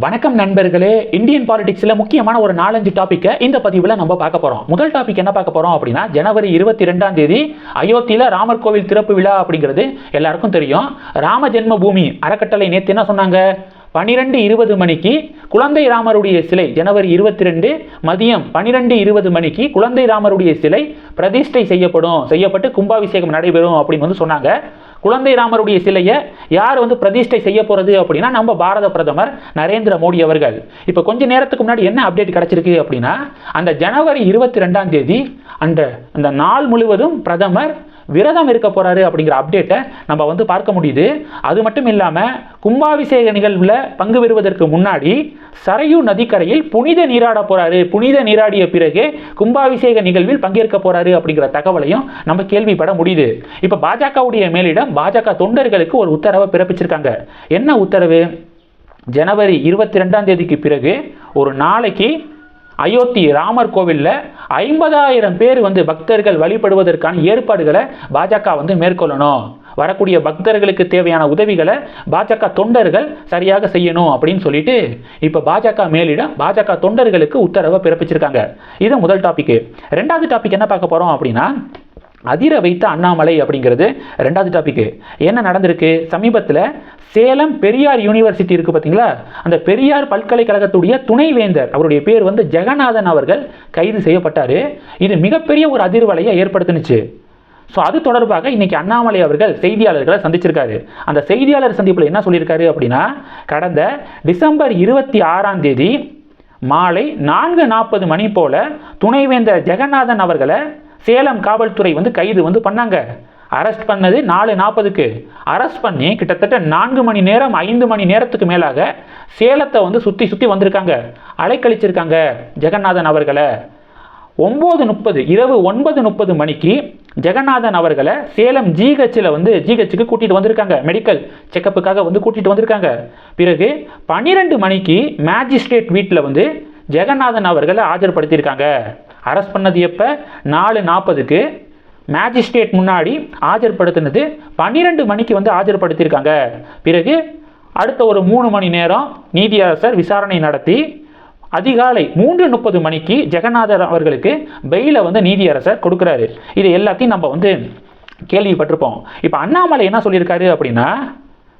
வணக்கம் நண்பர்களே. இந்தியன் பாலிடிக்ஸில் முக்கியமான ஒரு நாலஞ்சு டாப்பிக்கை இந்த பதிவில் நம்ம பார்க்க போகிறோம் முதல் டாபிக் என்ன பார்க்க போகிறோம் அப்படின்னா ஜனவரி இருபத்தி ரெண்டாம் தேதி அயோத்தியில் ராமர் கோவில் திறப்பு விழா அப்படிங்கிறது எல்லாருக்கும் தெரியும். ராம ஜென்ம பூமி அறக்கட்டளை நேற்று என்ன சொன்னாங்க? பனிரெண்டு இருபது மணிக்கு குழந்தை ராமருடைய சிலை ஜனவரி இருபத்தி ரெண்டு மதியம் பனிரெண்டு இருபது மணிக்கு குழந்தை ராமருடைய சிலை பிரதிஷ்டை செய்யப்படும் செய்யப்பட்டு கும்பாபிஷேகம் நடைபெறும் அப்படின்னு வந்து சொன்னாங்க. குழந்தை ராமருடைய சிலையை யார் வந்து பிரதிஷ்டை செய்ய போகிறது அப்படின்னா நம்ம பாரத பிரதமர் நரேந்திர மோடி அவர்கள். இப்போ கொஞ்ச நேரத்துக்கு முன்னாடி என்ன அப்டேட் கிடச்சிருக்கு அப்படின்னா அந்த ஜனவரி இருபத்தி ரெண்டாம் தேதி அந்த அந்த நாள் முழுவதும் பிரதமர் விரதம் இருக்க போகிறாரு அப்படிங்கிற அப்டேட்டை நம்ம வந்து பார்க்க முடியுது. அது மட்டும் இல்லாமல் கும்பாபிஷேக நிகழ்வில் பங்கு பெறுவதற்கு முன்னாடி சரையு நதிக்கரையில் புனித நீராட போகிறாரு புனித நீராடிய பிறகு கும்பாபிஷேக நிகழ்வில் பங்கேற்க போறாரு அப்படிங்கிற தகவலையும் நம்ம கேள்விப்பட முடியுது. இப்போ பாஜகவுடைய மேலிடம் பாஜக தொண்டர்களுக்கு ஒரு உத்தரவை பிறப்பிச்சிருக்காங்க. என்ன உத்தரவு? ஜனவரி இருபத்தி ரெண்டாம் தேதிக்கு பிறகு ஒரு நாளைக்கு அயோத்தி ராமர் கோவிலில் ஐம்பதாயிரம் பேர் வந்து பக்தர்கள் வழிபடுவதற்கான ஏற்பாடுகளை பாஜக வந்து மேற்கொள்ளணும். வரக்கூடிய பக்தர்களுக்கு தேவையான உதவிகளை பாஜக தொண்டர்கள் சரியாக செய்யணும் அப்படின்னு சொல்லிட்டு இப்போ பாஜக மேலிடம் பாஜக தொண்டர்களுக்கு உத்தரவை பிறப்பிச்சிருக்காங்க. இது முதல் டாபிக் ரெண்டாவது டாபிக் என்ன பார்க்க போகிறோம் அப்படின்னா அதிர வைத்த அண்ணாமலை அப்படிங்கிறது ரெண்டாவது டாபிக்கு என்ன நடந்திருக்கு? சமீபத்தில் சேலம் பெரியார் யூனிவர்சிட்டி இருக்குது பார்த்தீங்களா? அந்த பெரியார் பல்கலைக்கழகத்துடைய துணைவேந்தர் அவருடைய பேர் வந்து ஜெகநாதன் அவர்கள் கைது செய்யப்பட்டார். இது மிகப்பெரிய ஒரு அதிர்வலையை ஏற்படுத்துனுச்சு. ஸோ அது தொடர்பாக இன்றைக்கி அண்ணாமலை அவர்கள் செய்தியாளர்களை சந்திச்சிருக்காரு. அந்த செய்தியாளர் சந்திப்பில் என்ன சொல்லியிருக்காரு அப்படின்னா கடந்த டிசம்பர் இருபத்தி ஆறாம் தேதி மாலை நான்கு நாற்பது மணி போல துணைவேந்தர் ஜெகநாதன் அவர்களை சேலம் காவல்துறை வந்து கைது வந்து பண்ணாங்க. அரெஸ்ட் பண்ணது நாலு நாற்பதுக்கு அரெஸ்ட் பண்ணி கிட்டத்தட்ட நான்கு மணி நேரம் ஐந்து மணி நேரத்துக்கு மேலாக சேலத்தை வந்து சுற்றி சுற்றி வந்திருக்காங்க. அலைக்கழிச்சிருக்காங்க ஜெகநாதன் அவர்களை. ஒம்பது முப்பது இரவு ஒன்பது முப்பது மணிக்கு ஜெகநாதன் அவர்களை சேலம் ஜிஹெச்சில் வந்து ஜிஹெச்சுக்கு கூட்டிகிட்டு வந்திருக்காங்க. மெடிக்கல் செக்கப்புக்காக வந்து கூட்டிகிட்டு வந்திருக்காங்க. பிறகு பன்னிரெண்டு மணிக்கு மேஜிஸ்ட்ரேட் வீட்டில் வந்து ஜெகநாதன் அவர்களை ஆஜர்படுத்தியிருக்காங்க. அரெஸ்ட் பண்ணது எப்போ? நாலு நாற்பதுக்கு மேஜிஸ்ட்ரேட் முன்னாடி ஆஜர்படுத்தினது பன்னிரெண்டு மணிக்கு வந்து ஆஜர்படுத்தியிருக்காங்க. பிறகு அடுத்த ஒரு மூணு மணி நேரம் நீதியரசர் விசாரணை நடத்தி அதிகாலை மூன்று முப்பது மணிக்கு ஜெகநாதர் அவர்களுக்கு பெயிலை வந்து நீதியரசர் கொடுக்குறாரு. இது எல்லாத்தையும் நம்ம வந்து கேள்விப்பட்டிருப்போம். இப்போ அண்ணாமலை என்ன சொல்லியிருக்காரு அப்படின்னா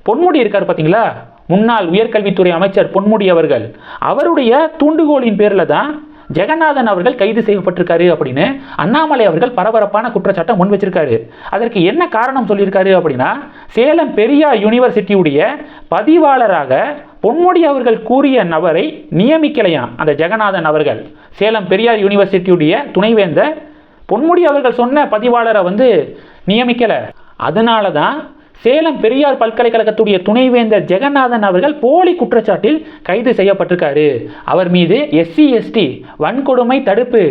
பொன்முடி இருக்கார் பார்த்தீங்களா? முன்னாள் உயர்கல்வித்துறை அமைச்சர் பொன்முடி அவர்கள். அவருடைய தூண்டுகோலின் பேரில் தான் ஜெகநாதன் அவர்கள் கைது செய்யப்பட்டிருக்காரு அப்படின்னு அண்ணாமலை அவர்கள் பரபரப்பான குற்றச்சாட்டை முன் வச்சிருக்காரு. அதற்கு என்ன காரணம் சொல்லியிருக்காரு அப்படின்னா சேலம் பெரியார் யூனிவர்சிட்டியுடைய பதிவாளராக பொன்முடி அவர்கள் கூறிய நபரை நியமிக்கலையாம் அந்த ஜெகநாதன் அவர்கள். சேலம் பெரியார் யூனிவர்சிட்டியுடைய துணைவேந்தர் பொன்முடி அவர்கள் சொன்ன பதிவாளரை வந்து நியமிக்கலை. அதனால தான் சேலம் பெரியார் பல்கலைக்கழகத்துடைய துணைவேந்தர் ஜெகநாதன் அவர்கள் போலி குற்றச்சாட்டில் கைது செய்யப்பட்டிருக்காரு. அவர் மீது எஸ்சி எஸ்டி வன்கொடுமை தடுப்பு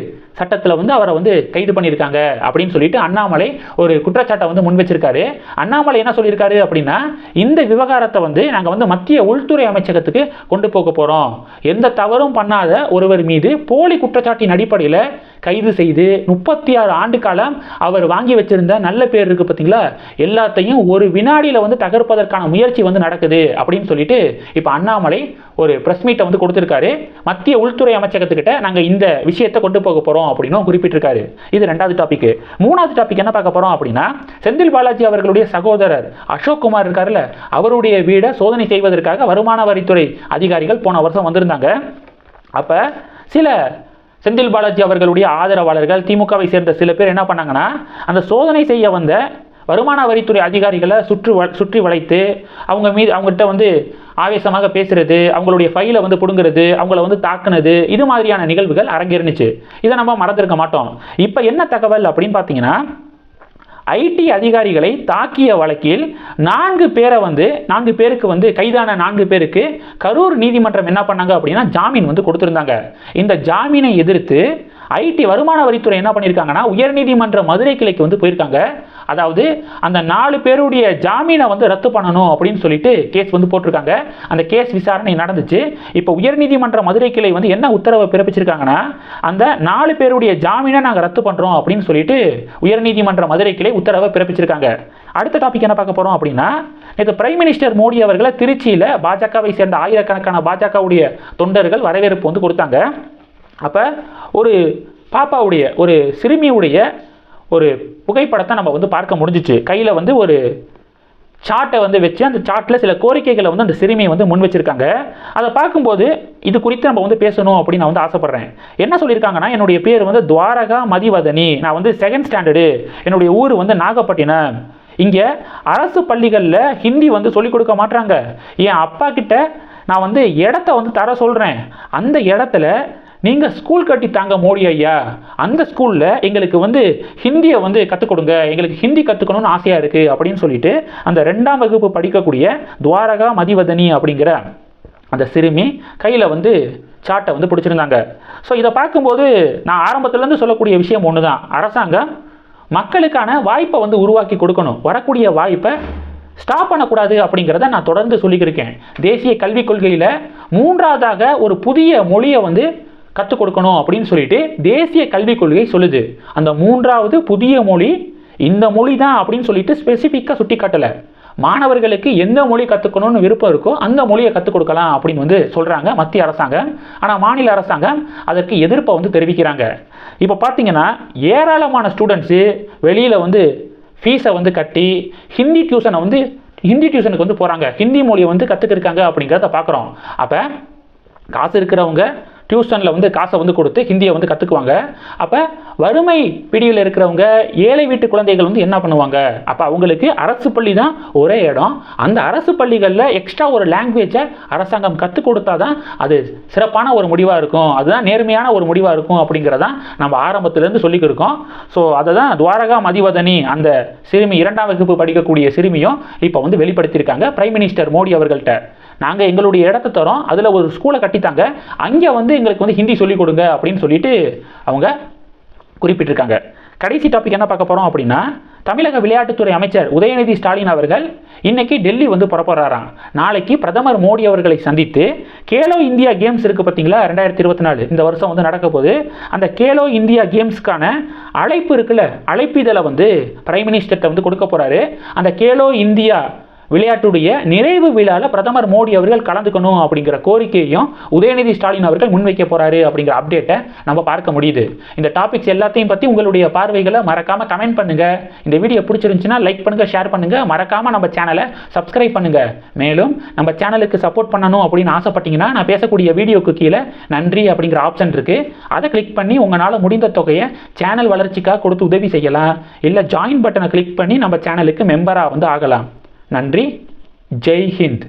சட்டத்தில் வந்து அவரை வந்து கைது பண்ணியிருக்காங்க அப்படின்னு சொல்லிட்டு அண்ணாமலை ஒரு குற்றச்சாட்டை வந்து முன் வச்சிருக்காரு. அண்ணாமலை என்ன சொல்லியிருக்காரு அப்படின்னா இந்த விவகாரத்தை வந்து நாங்கள் வந்து மத்திய உள்துறை அமைச்சகத்துக்கு கொண்டு போக போகிறோம் எந்த தவறும் பண்ணாத ஒருவர் மீது போலி குற்றச்சாட்டின் அடிப்படையில் கைது செய்து முப்பத்தி ஆறு ஆண்டு காலம் அவர் வாங்கி வச்சிருந்த நல்ல பேர் இருக்குது பார்த்தீங்களா எல்லாத்தையும் ஒரு வினாடியில் வந்து தகர்ப்பதற்கான முயற்சி வந்து நடக்குது அப்படின்னு சொல்லிட்டு இப்போ அண்ணாமலை ஒரு ப்ரெஸ் மீட்டை வந்து கொடுத்துருக்காரு. மத்திய உள்துறை அமைச்சகத்துக்கிட்ட நாங்கள் இந்த விஷயத்தை கொண்டு போக போகிறோம் அப்படின்னு குறிப்பிட்டிருக்காரு. இது ரெண்டாவது டாபிக் மூணாவது டாபிக் என்ன பார்க்க போகிறோம் அப்படின்னா செந்தில் பாலாஜி அவர்களுடைய சகோதரர் அசோக் குமார் இருக்காருல்ல அவருடைய வீடை சோதனை செய்வதற்காக வருமான வரித்துறை அதிகாரிகள் போன வருஷம் வந்திருந்தாங்க. அப்போ சில செந்தில் பாலாஜி அவர்களுடைய ஆதரவாளர்கள் திமுகவை சேர்ந்த சில பேர் என்ன பண்ணாங்கன்னா அந்த சோதனை செய்ய வந்த வருமான வரித்துறை அதிகாரிகளை சுற்று வ சுற்றி வளைத்து அவங்க மீது அவங்ககிட்ட வந்து ஆவேசமாக பேசுறது அவங்களுடைய ஃபைலை வந்து பிடுங்குறது அவங்கள வந்து தாக்குனது இது மாதிரியான நிகழ்வுகள் அரங்கேறினுச்சு. இதை நம்ம மறந்துருக்க மாட்டோம். இப்போ என்ன தகவல் அப்படின்னு பார்த்தீங்கன்னா ஐடி அதிகாரிகளை தாக்கிய வழக்கில் நான்கு பேரை வந்து நான்கு பேருக்கு வந்து கைதான நான்கு பேருக்கு கரூர் நீதிமன்றம் என்ன பண்ணாங்க அப்படின்னா ஜாமீன் வந்து கொடுத்துருந்தாங்க. இந்த ஜாமீனை எதிர்த்து ஐடி வருமான வரித்துறை என்ன பண்ணியிருக்காங்கன்னா உயர்நீதிமன்ற மதுரை கிளைக்கு வந்து போயிருக்காங்க. அதாவது அந்த நாலு பேருடைய ஜாமீனை வந்து ரத்து பண்ணணும் அப்படின்னு சொல்லிட்டு கேஸ் வந்து போட்டிருக்காங்க. அந்த கேஸ் விசாரணை நடந்துச்சு. இப்போ உயர்நீதிமன்ற மதுரை கிளை வந்து என்ன உத்தரவை பிறப்பிச்சிருக்காங்கன்னா அந்த நாலு பேருடைய ஜாமீனை நாங்கள் ரத்து பண்ணுறோம் அப்படின்னு சொல்லிட்டு உயர்நீதிமன்ற மதுரை கிளை உத்தரவை பிறப்பிச்சிருக்காங்க. அடுத்த டாபிக் என்ன பார்க்க போகிறோம் அப்படின்னா நேற்று பிரைம் மினிஸ்டர் மோடி அவர்களை திருச்சியில் பாஜகவை சேர்ந்த ஆயிரக்கணக்கான பாஜகவுடைய தொண்டர்கள் வரவேற்பு வந்து கொடுத்தாங்க. அப்போ ஒரு பாப்பாவுடைய ஒரு சிறுமியுடைய ஒரு புகைப்படத்தை நம்ம வந்து பார்க்க முடிஞ்சிச்சு. கையில் வந்து ஒரு சார்ட்டை வந்து வச்சு அந்த சார்ட்டில் சில கோரிக்கைகளை வந்து அந்த சிறுமியை வந்து முன் வச்சுருக்காங்க. அதை பார்க்கும்போது இது குறித்து நம்ம வந்து பேசணும் அப்படின்னு நான் வந்து ஆசைப்பட்றேன். என்ன சொல்லியிருக்காங்கன்னா என்னுடைய பேர் வந்து துவாரகா மதிவதனி. நான் வந்து செகண்ட் ஸ்டாண்டர்டு என்னுடைய ஊர் வந்து நாகப்பட்டினம். இங்கே அரசு பள்ளிகளில் ஹிந்தி வந்து சொல்லிக் கொடுக்க மாட்றாங்க. என் அப்பா கிட்ட நான் வந்து இடத்த வந்து தர சொல்கிறேன் அந்த இடத்துல நீங்கள் ஸ்கூல் கட்டி தாங்க மோடி ஐயா. அந்த ஸ்கூலில் எங்களுக்கு வந்து ஹிந்தியை வந்து கற்றுக் கொடுங்க. எங்களுக்கு ஹிந்தி கற்றுக்கணும்னு ஆசையாக இருக்குது அப்படின்னு சொல்லிட்டு அந்த ரெண்டாம் வகுப்பு படிக்கக்கூடிய துவாரகா மதிவதனி அப்படிங்கிற அந்த சிறுமி கையில் வந்து சார்ட்டை வந்து பிடிச்சிருந்தாங்க. ஸோ இதை பார்க்கும்போது நான் ஆரம்பத்துலேருந்து சொல்லக்கூடிய விஷயம் ஒன்று தான் அரசாங்கம் மக்களுக்கான வாய்ப்பை வந்து உருவாக்கி கொடுக்கணும். வரக்கூடிய வாய்ப்பை ஸ்டாப் பண்ணக்கூடாது அப்படிங்கிறத நான் தொடர்ந்து சொல்லிக்கிருக்கேன். தேசிய கல்விக் கொள்கையில் மூன்றாவதாக ஒரு புதிய மொழியை வந்து கற்றுக் கொடுக்கணும் அப்படின்னு சொல்லிட்டு தேசிய கல்விக் கொள்கை சொல்லுது. அந்த மூன்றாவது புதிய மொழி இந்த மொழி தான் அப்படின்னு சொல்லிட்டு ஸ்பெசிஃபிக்காக சுட்டி காட்டலை மாணவர்களுக்கு எந்த மொழி கற்றுக்கணும்னு விருப்பம் இருக்கோ அந்த மொழியை கற்றுக் கொடுக்கலாம் அப்படின்னு வந்து சொல்கிறாங்க மத்திய அரசாங்கம். ஆனால் மாநில அரசாங்கம் அதற்கு எதிர்ப்பை வந்து தெரிவிக்கிறாங்க. இப்போ பார்த்தீங்கன்னா ஏராளமான ஸ்டூடெண்ட்ஸு வெளியில் வந்து ஃபீஸை வந்து கட்டி ஹிந்தி டியூஷனை வந்து ஹிந்தி டியூஷனுக்கு வந்து போகிறாங்க ஹிந்தி மொழியை வந்து கற்றுக்கிருக்காங்க அப்படிங்கிறத பார்க்குறோம் அப்போ காசு இருக்கிறவங்க டியூஷனில் வந்து காசை வந்து கொடுத்து ஹிந்தியை வந்து கற்றுக்குவாங்க அப்போ வறுமை பிடியில் இருக்கிறவங்க ஏழை வீட்டு குழந்தைகள் வந்து என்ன பண்ணுவாங்க? அப்போ அவங்களுக்கு அரசு பள்ளி தான் ஒரே இடம். அந்த அரசு பள்ளிகளில் எக்ஸ்ட்ரா ஒரு லாங்குவேஜை அரசாங்கம் கற்றுக் கொடுத்தா தான் அது சிறப்பான ஒரு முடிவாக இருக்கும். அதுதான் நேர்மையான ஒரு முடிவாக இருக்கும் அப்படிங்கிறதான் நம்ம ஆரம்பத்திலேருந்து சொல்லிக்கிருக்கோம். ஸோ அதை தான் துவாரகா மதிவதனி அந்த சிறுமி இரண்டாம் வகுப்பு படிக்கக்கூடிய சிறுமியும் இப்போ வந்து வெளிப்படுத்தியிருக்காங்க. பிரைம் மினிஸ்டர் மோடி அவர்கள்ட்ட. நாங்கள் எங்களுடைய இடத்த தரோம். அதில் ஒரு ஸ்கூலை கட்டித்தாங்க. அங்கே வந்து எங்களுக்கு வந்து ஹிந்தி சொல்லிக் கொடுங்க அப்படின்னு சொல்லிட்டு அவங்க குறிப்பிட்டிருக்காங்க. கடைசி டாபிக் என்ன பார்க்க போகிறோம் அப்படின்னா தமிழக விளையாட்டுத்துறை அமைச்சர் உதயநிதி ஸ்டாலின் அவர்கள் இன்னைக்கு டெல்லி வந்து புறப்படுறாராம். நாளைக்கு பிரதமர் மோடி அவர்களை சந்தித்து கேலோ இந்தியா கேம்ஸ் இருக்குது பார்த்தீங்களா? ரெண்டாயிரத்தி இருபத்தி நாலு. இந்த வருஷம் வந்து நடக்க போது அந்த கேலோ இந்தியா கேம்ஸ்க்கான அழைப்பு இருக்குல்ல அழைப்பிதழை வந்து பிரைம் மினிஸ்டர்கிட்ட வந்து கொடுக்க போகிறாரு அந்த கேலோ இந்தியா விளையாட்டுடைய நிறைவு விழாவில் பிரதமர் மோடி அவர்கள் கலந்துக்கணும் அப்படிங்கிற கோரிக்கையையும் உதயநிதி ஸ்டாலின் அவர்கள் முன்வைக்க போறாரு அப்படிங்கிற அப்டேட்டை நம்ம பார்க்க முடியுது. இந்த டாபிக்ஸ் எல்லாத்தையும் பற்றி உங்களுடைய பார்வைகளை மறக்காம கமெண்ட் பண்ணுங்க. இந்த வீடியோ பிடிச்சிருந்துச்சுன்னா லைக் பண்ணுங்க ஷேர் பண்ணுங்க. மறக்காம நம்ம சேனலை சப்ஸ்கிரைப் பண்ணுங்க. மேலும் நம்ம சேனலுக்கு சப்போர்ட் பண்ணணும் அப்படின்னு ஆசைப்பட்டீங்கன்னா நான் பேசக்கூடிய வீடியோக்கு கீழே நன்றி அப்படிங்கிற ஆப்ஷன் இருக்கு. அதை கிளிக் பண்ணி உங்களால் முடிந்த தொகையை சேனல் வளர்ச்சிக்காக கொடுத்து உதவி செய்யலாம். இல்லை ஜாயின் பட்டனை கிளிக் பண்ணி நம்ம சேனலுக்கு மெம்பராக வந்து ஆகலாம். நன்றி. ஜெய் ஹிந்த்.